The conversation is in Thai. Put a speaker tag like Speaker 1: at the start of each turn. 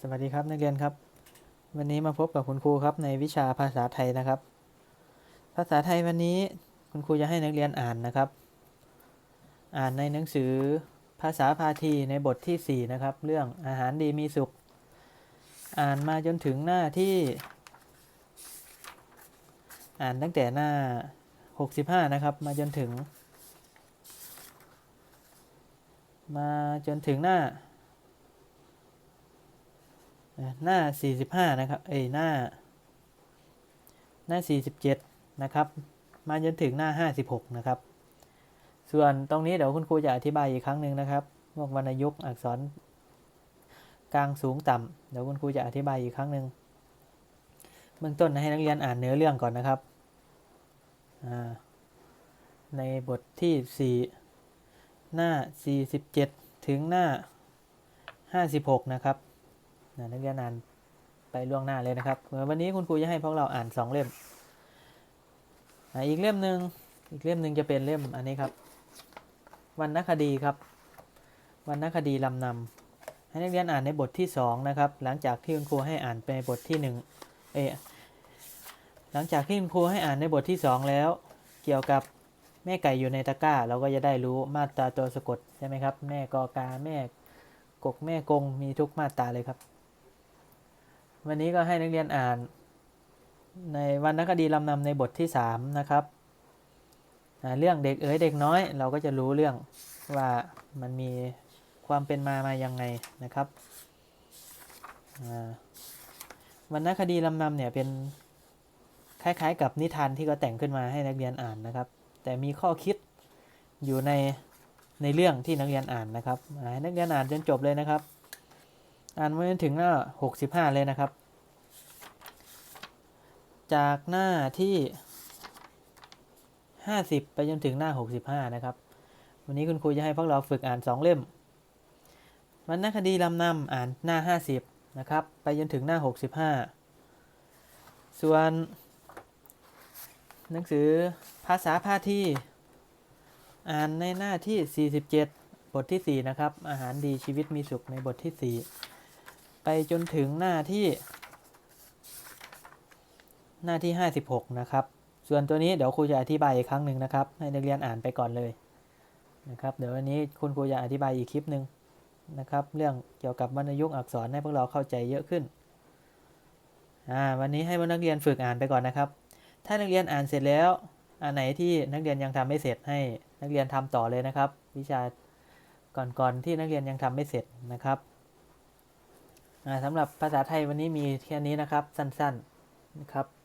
Speaker 1: สวัสดีครับนักเรียนครับ วันนี้มาพบกับคุณครูครับในวิชาภาษาไทยนะครับ ภาษาไทยวันนี้คุณครูจะให้นักเรียนอ่านนะครับ อ่านในหนังสือภาษาพาทีในบทที่ 4 นะครับ เรื่องอาหารดีมีสุข อ่านมาจนถึงหน้าที่ อ่านตั้งแต่หน้า 65 นะครับ มาจนถึง มาจนถึงหน้า หน้า 45 นะครับ เอ้ยหน้า หน้า 47 นะครับ มาจนถึงหน้า 56 นะครับ ส่วนตรงนี้เดี๋ยวคุณครูจะอธิบายอีกครั้งหนึ่งนะครับพวกวรรณยุกต์อักษรกลางสูงต่ำเดี๋ยวคุณครูจะอธิบายอีกครั้งหนึ่งเบื้องต้นให้นักเรียนอ่านเนื้อเรื่องก่อนนะครับ ในบทที่ 4 หน้า 47 ถึงหน้า 56 นะครับ นักเรียนอ่านไปล่วงหน้าเลยนะครับวันนี้คุณครูจะให้พวกเราอ่านสองเล่มอีกเล่มหนึ่งอีกเล่มหนึ่งจะเป็นเล่มอันนี้ครับวรรณคดีครับวรรณคดีลำนำให้นักเรียนอ่านในบทที่สองนะครับหลังจากที่คุณครูให้อ่านไปบทที่หนึ่งเอหลังจากที่คุณครูให้อ่านในบทที่สองแล้ว เกี่ยวกับแม่ไก่อยู่ในตะกร้า เราก็จะได้รู้มาตราตัวสะกดใช่ไหมครับแม่กอกาแม่กกแม่กงมีทุกมาตราเลยครับ วันนี้ก็ให้นักเรียนอ่าน ในวรรณคดีลำนำในบทที่ 3 นะครับ เรื่องเด็กเอ๋ยเด็กน้อย เราก็จะรู้เรื่องว่ามันมีความเป็นมามายังไงนะครับวรรณคดีลำนำเนี่ยเป็นคล้ายๆ กับนิทานที่เขาแต่งขึ้นมาให้นักเรียนอ่านนะครับ แต่มีข้อคิดอยู่ในในเรื่องที่นักเรียนอ่านนะครับให้นักเรียนอ่านจนจบเลยนะครับ อ่านมาจนถึงหน้า 65 เลยนะครับ จากหน้าที่ 50 ไปจนถึงหน้า 65 นะครับ วันนี้คุณครูจะให้พวกเราฝึกอ่าน 2 เล่มวรรณคดีลำนำอ่านหน้า 50 นะครับ ไปจนถึงหน้า 65 ส่วน หนังสือภาษาพาทีอ่านในหน้าที่ 47 บทที่ 4 นะครับ อาหารดีชีวิตมีสุขในบทที่ 4 ไปจนถึงหน้าที่ หน้าที่ 56 นะครับ ส่วนตัวนี้เดี๋ยวครูจะอธิบายอีกครั้งหนึ่งนะครับ ให้นักเรียนอ่านไปก่อนเลยนะครับ เดี๋ยววันนี้คุณครูจะอธิบายอีกคลิปหนึ่งนะครับ เรื่องเกี่ยวกับวรรณยุกต์อักษรให้พวกเราเข้าใจเยอะขึ้นอ่าวันนี้ให้นักเรียนฝึกอ่านไปก่อนนะครับ ถ้านักเรียนอ่านเสร็จแล้วอันไหนที่นักเรียนยังทำไม่เสร็จให้นักเรียนทำต่อเลยนะครับ วิชาก่อนๆที่นักเรียนยังทำไม่เสร็จนะครับ สำหรับภาษาไทยวันนี้มีแค่นี้นะครับสั้นๆนะครับ